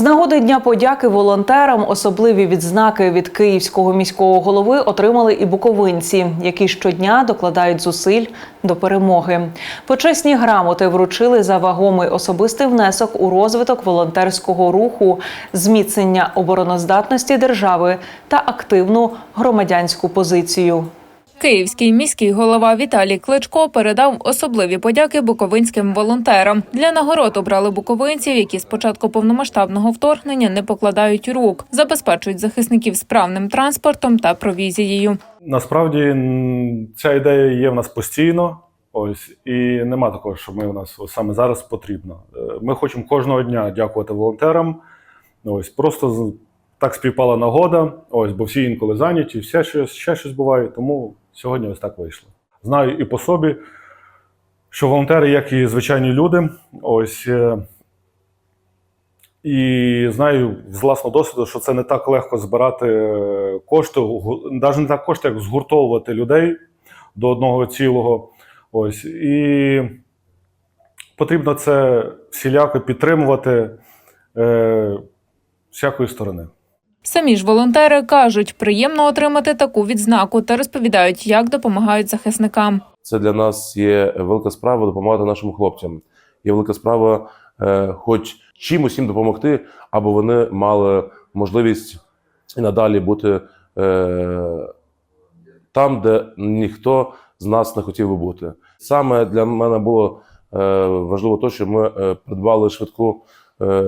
З нагоди Дня подяки волонтерам особливі відзнаки від київського міського голови отримали і буковинці, які щодня докладають зусиль до перемоги. Почесні грамоти вручили за вагомий особистий внесок у розвиток волонтерського руху, зміцнення обороноздатності держави та активну громадянську позицію. Київський міський голова Віталій Кличко передав особливі подяки буковинським волонтерам. Для нагород обрали буковинців, які з початку повномасштабного вторгнення не покладають рук, забезпечують захисників справним транспортом та провізією. Насправді ця ідея є в нас постійно. Ось і нема такого, що ми у нас саме зараз потрібно. Е, Ми хочемо кожного дня дякувати волонтерам. Ось просто так співпала нагода. Ось, бо всі інколи зайняті, все щось, ще щось буває. Тому сьогодні ось так вийшло. Знаю і по собі, що волонтери, як і звичайні люди, ось. е, І знаю з власного досвіду, що це не так легко збирати е, кошти, навіть не так кошти, як згуртовувати людей до одного цілого. Ось. І потрібно це всіляко підтримувати е, всякої сторони. Самі ж волонтери кажуть, приємно отримати таку відзнаку та розповідають, як допомагають захисникам. Це для нас є велика справа допомагати нашим хлопцям. Є велика справа, е, хоч чимось їм допомогти, аби вони мали можливість і надалі бути е, там, де ніхто з нас не хотів би бути. Саме для мене було е, важливо те, що ми придбали швидку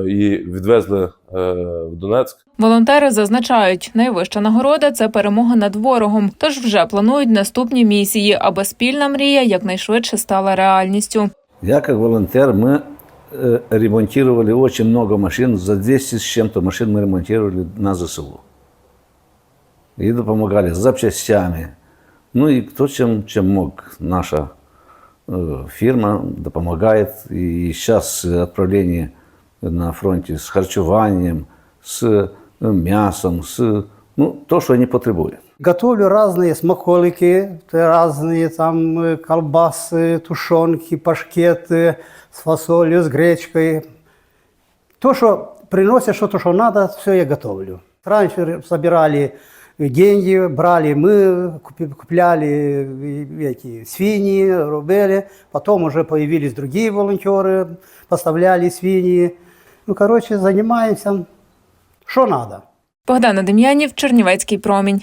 і відвезли е, в Донецьк. Волонтери зазначають, найвища нагорода це перемога над ворогом. Тож вже планують наступні місії, аби спільна мрія якнайшвидше стала реальністю. Я как волонтер, мы э, ремонтировали очень много машин. За 200 с чем-то машин мы ремонтировали на ЗСУ. И помогали с запчастями. Ну и кто чем, чем мог. Наша э, фирма допомагает. И сейчас отправление на фронте с харчеванием, с э, мясом, с ну, то, что они потребуют. Готовлю разные смаколики, разные там э, колбасы, тушенки, пашкеты с фасолью, с гречкой. То, что приносят что-то, что надо, все я готовлю. Раньше собирали деньги, брали мы, купляли э, эти свиньи, рубели. Потом уже появились другие волонтеры, поставляли свиньи. Ну, коротше, займаємося, що надо. Богдана Дем'янів, Чернівецький промінь.